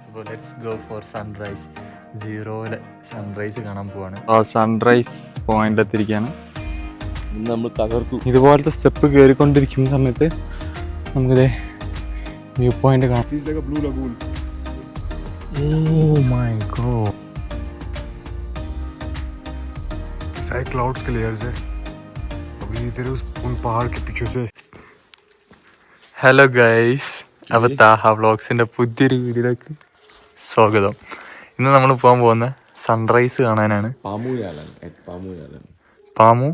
അപ്പോൾ let's go for sunrise സീറോയിലെ sunrise കാണാൻ പോവാണ് ആ സൺറൈസ് പോയിന്റ് എത്തിരിക്കുകയാണ് ഇന്ന് നമ്മൾ തകർത്തു ഇതുപോലത്തെ സ്റ്റെപ്പ് കയറിക്കൊണ്ടിരിക്കുന്ന സമയത്ത് നമുക്കിത് വ്യൂ പോയിന്റ് കാണാം Feels like a blue lagoon. Oh my god side clouds clear से अभी तेरे उस उन पहाड़ के पीछे से ഹലോ ഗൈസ് അപ്പോൾ താഹ വ്ളോഗ്സിന്റെ പുതിയൊരു വീഡിയോയിലേക്ക് സ്വാഗതം. ഇന്ന് നമ്മൾ പോകാൻ പോകുന്ന സൺറൈസ് കാണാനാണ്. പാമു യാലൻ പാമു യാലൻ. പാമു?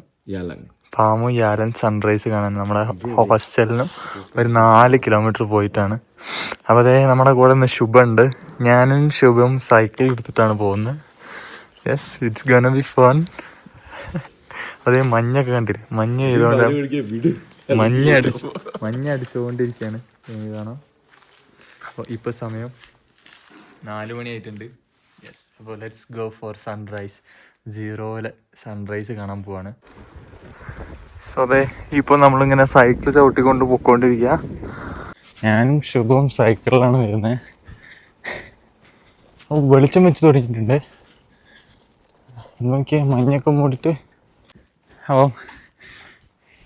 യാലൻ. സൺറൈസ് കാണാൻ നമ്മുടെ ഹോസ്റ്റലിനും ഒരു നാല് കിലോമീറ്റർ പോയിട്ടാണ്. അപ്പോൾ അതേ നമ്മുടെ കൂടെ ഇന്ന് ശുഭ ഉണ്ട് ഞാനും ശുഭം സൈക്കിൾ എടുത്തിട്ടാണ് പോകുന്നത്. Yes it's gonna be fun അതേ മഞ്ഞൊക്കെ കണ്ടില്ലേ? മഞ്ഞ് ചെയ്തോണ്ട് മഞ്ഞ അടിച്ചു മഞ്ഞ അടിച്ചുകൊണ്ടിരിക്കുകയാണ് ഇത് കാണാം അപ്പോൾ ഇപ്പോൾ സമയം നാല് മണിയായിട്ടുണ്ട്. യെസ് അപ്പോൾ ലെറ്റ്സ് ഗോ ഫോർ സൺറൈസ് സീറോയിലെ സൺറൈസ് കാണാൻ പോവാണ്. സോ അതെ ഇപ്പോൾ നമ്മളിങ്ങനെ സൈക്കിൾ ചവിട്ടിക്കൊണ്ട് പൊക്കോണ്ടിരിക്കുക ഞാനും ശുഭവും സൈക്കിളിലാണ് വരുന്നത് അപ്പോൾ വെളിച്ചം വെച്ച് തുടങ്ങിയിട്ടുണ്ട്. നോക്കിയാൽ മഞ്ഞൊക്കെ മൂടിയിട്ട്. അപ്പം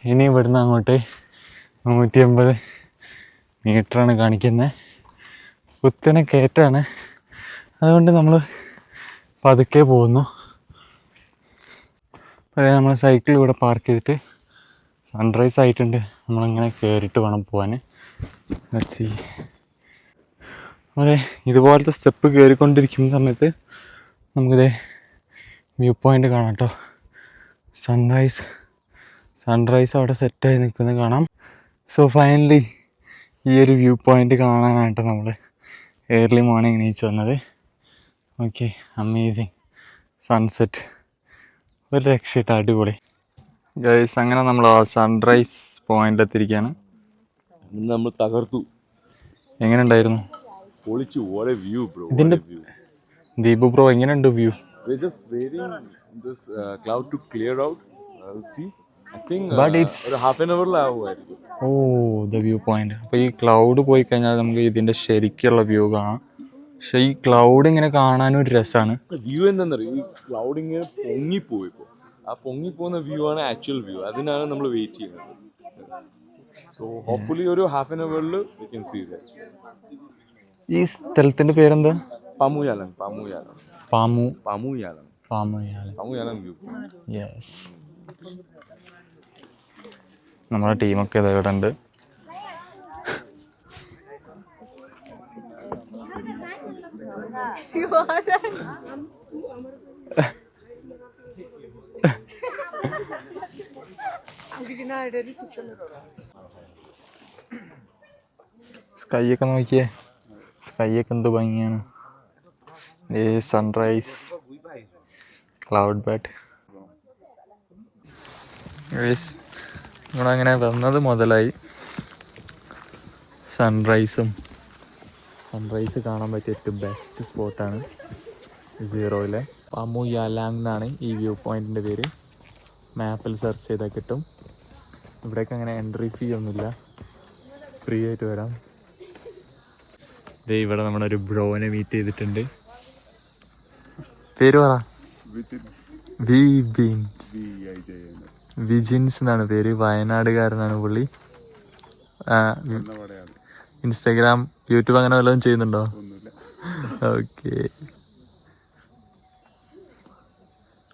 ഇനി ഇവിടുന്ന് അങ്ങോട്ട് നൂറ്റി അമ്പത് മീറ്ററാണ് കാണിക്കുന്നത് കുത്തനെ കയറ്റാണ്. അതുകൊണ്ട് നമ്മൾ പതുക്കെ പോകുന്നു. അതായത് നമ്മൾ സൈക്കിൾ ഇവിടെ പാർക്ക് ചെയ്തിട്ട് സൺറൈസ് ആയിട്ടുണ്ട്. നമ്മളിങ്ങനെ കയറിയിട്ട് വേണം പോകാൻ സി അതെ ഇതുപോലത്തെ സ്റ്റെപ്പ് കയറിക്കൊണ്ടിരിക്കുന്ന സമയത്ത് നമുക്കിത് വ്യൂ പോയിന്റ് കാണാം കേട്ടോ സൺറൈസ് സൺറൈസ് അവിടെ സെറ്റായി നിൽക്കുന്നത് കാണാം. സോ ഫൈനലി ഈ ഒരു വ്യൂ പോയിന്റ് കാണാനായിട്ട് നമ്മൾ ഏർലി മോർണിംഗ് എണീച്ച് വന്നത്. ഓക്കെ അമേസിങ് സൺസെറ്റ് ഒരു രക്ഷയിട്ട് അടിപൊളി. ഗൈസ് അങ്ങനെ നമ്മൾ സൺറൈസ് പോയിന്റ് ഇന്ന് നമ്മൾ തകർത്തു. എങ്ങനെ ഉണ്ടായിരുന്നു? പൊളിച്ചു. ഇതിന്റെ ദീപു ബ്രോ എങ്ങനെയുണ്ട് view just just this this to cloud to clear uh, oh the view point അപ്പോൾ ഈ ക്ലൗഡ് പോയി കഴിഞ്ഞാൽ നമുക്ക് ഇതിന്റെ ശരിക്കുള്ള വ്യൂ കാണാം. പക്ഷെ ഈ ക്ലൗഡ് ഇങ്ങനെ കാണാനും ഒരു രസമാണ് വ്യൂ എന്താണെന്നറിയോ ഈ ക്ലൗഡ് ഇങ്ങനെ പൊങ്ങിപ്പോയി ഇപ്പോൾ ആ പൊങ്ങിപ്പോകുന്ന വ്യൂ ആണ് ആക്ച്വൽ വ്യൂ അതിനാണ് നമ്മൾ വെയിറ്റ് ചെയ്യുന്നത്. സോ ഹോപ്പ്ഫുള്ളി ഒരു ഹാഫ് ആൻ അവറിൽ കെൻ സീ ഈ സ്ഥലത്തിന്റെ പേരെന്താ? പാമുയാലം പാമുയാലം. പാമു. പാമുയാലം. പാമു യാല പാമുയാലം വ്യൂ യെസ് നമ്മുടെ ടീമൊക്കെ ഇതാ ഇവിടെ ഉണ്ട്. നോക്കിയേ. സ്കൈ ഒക്കെ എന്ത് ഭംഗിയാണ്. സൺറൈസ് ക്ലൗഡ് ബെഡ് നമ്മളങ്ങനെ വന്നത് മുതലായി സൺറൈസും സൺറൈസ് കാണാൻ പറ്റിയ ഏറ്റവും ബെസ്റ്റ് സ്പോട്ടാണ് സീറോയിലെ പാമു യാലാങ് എന്നാണ് ഈ വ്യൂ പോയിന്റിന്റെ പേര്. മാപ്പിൽ സെർച്ച് ചെയ്താൽ കിട്ടും. ഇവിടേക്ക് അങ്ങനെ എൻട്രി ഫീ ഒന്നുമില്ല. ഫ്രീ ആയിട്ട് വരാം. ഇതേ ഇവിടെ നമ്മുടെ ഒരു ബ്രോനെ മീറ്റ് ചെയ്തിട്ടുണ്ട്. പേര് പറ. വി ബീൻസ് വിജിൻസ് എന്നാണ് പേര് വയനാടുകാരനാണ് പുള്ളി. ഇൻസ്റ്റാഗ്രാം യൂട്യൂബ് അങ്ങനെ വല്ലതും ചെയ്യുന്നുണ്ടോ? ഓക്കെ.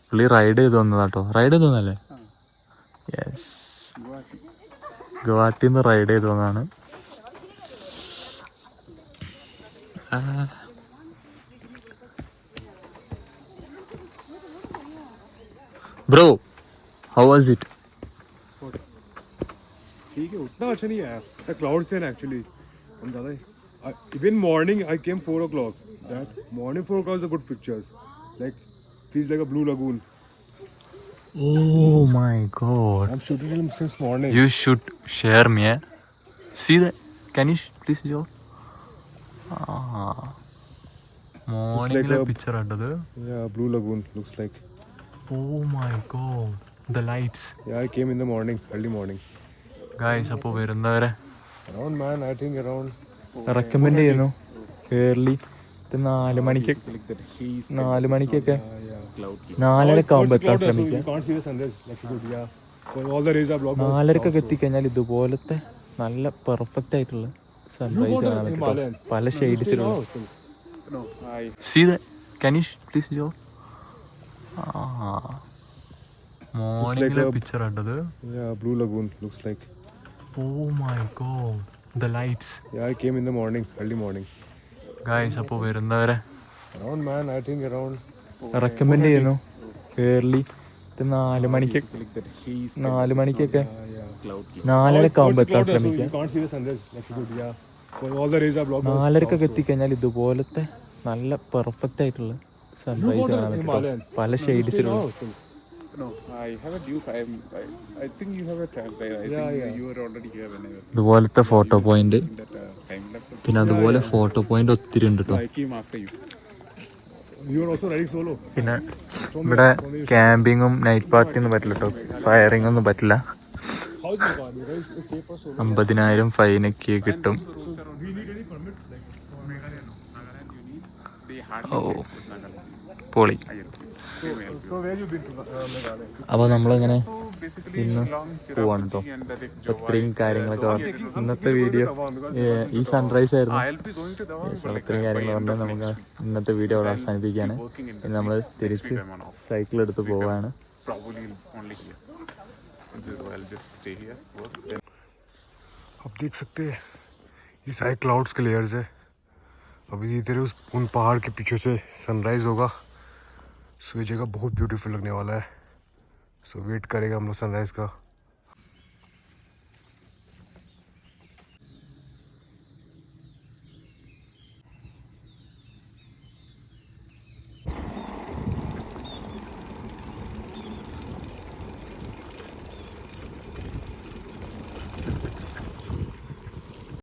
പുള്ളി റൈഡ് ചെയ്ത് വന്നതാട്ടോ റൈഡ് ചെയ്ത് വന്നല്ലേ യെസ് ഗുവാഹട്ടിയിൽ നിന്ന് റൈഡ് ചെയ്ത് വന്നതാണ്. Bro How was it? it's not in the air. it's a cloud scene, I, even morning, I came 4 o'clock. That morning 4 o'clock is a good pictures. Like, feels like a blue lagoon. Oh my god. I'm shooting him since morning. You should share me. Eh? See that? Can you please show? Ah. Morning like a picture under there. Yeah, blue lagoon looks like. Oh my god. The lights yeah i came in the morning early morning guys അപ്പോൾ വരുന്നവരെ around man i think around recommend ചെയ്യുന്നു early ഇത് നാല് മണിക്ക് നാല് മണിക്കൊക്കെ നാലരക്ക് എത്താൻ ശ്രമിക്കുക you can't see the sunrise. Like good, yeah. Because all the rays are blocked. നാലരക്കൊക്കെ എത്തിക്കഴിഞ്ഞാൽ ഇതുപോലത്തെ നല്ല പെർഫെക്റ്റ് ആയിട്ടുള്ള സൺറൈസ് കാണാൻ പറ്റും. പല ഷെയ്ഡ്സിലുള്ള No, I. See that? Can മോർണിംഗിലെ a- പിക്ചർ ഉണ്ടത് Yeah, Blue Lagoon looks like. Oh my god the lights Yeah, I came in the morning, early morning. Guys അപ്പോൾ വരുന്നവരെ Around man, I think around. Recommend ചെയ്യുന്നു early ഇത് നാല് മണിക്ക് നാല് മണിക്കൊക്കെ നാലരക്ക് ആകുമ്പോൾ എത്താൻ ശ്രമിക്കുക you can't see the sunrise. Like good, yeah. Because all the rays are blocked. നാലരക്കൊക്കെ എത്തിക്കഴിഞ്ഞാൽ ഇതുപോലത്തെ നല്ല പെർഫെക്റ്റ് ആയിട്ടുള്ള സൺറൈസ് കാണാൻ പറ്റും. പല ഷെയ്ഡ്സിലുള്ള ഇതുപോലത്തെ ഫോട്ടോ പോയിന്റ് uh. പിന്നെ അതുപോലെ ഫോട്ടോ പോയിന്റ് ഒത്തിരി ഉണ്ട് കേട്ടോ I came after you. You are also riding solo. പിന്നെ ഇവിടെ ക്യാമ്പിങ്ങും നൈറ്റ് പാർട്ടി ഒന്നും പറ്റില്ല കേട്ടോ ഫയറിംഗ് ഒന്നും പറ്റില്ല? അമ്പതിനായിരം ഫൈനൊക്കെ കിട്ടും. ഓ. പൊളി. അപ്പോൾ നമ്മളിങ്ങനെ Basically, ഇന്ന് along പോവാണ് കേട്ടോ and that is അപ്പോൾ ഇത്രയും കാര്യങ്ങളൊക്കെ പറഞ്ഞു ഇന്നത്തെ വീഡിയോ ഈ സൺറൈസ് ആയിരുന്നു I'll be going to Dawan, അപ്പോൾ ഇത്രയും കാര്യങ്ങൾ പറഞ്ഞാൽ നമുക്ക് ഇന്നത്തെ വീഡിയോ അവിടെ അവസാനിപ്പിക്കുകയാണ് ഇനി നമ്മൾ തിരിച്ച് സൈക്കിൾ എടുത്ത് പോവാണ് probably only here. So I'll just stay here. Work. Then आप देख सकते हैं ये सारे क्लाउड्स के लेयर्स है अभी धीरे धीरे उस उन पहाड़ के पीछे से सनराइज होगा सो ये जगह बहुत ब्यूटीफुल लगने वाला है। सो वेट करेगा हम लोग सनराइज का।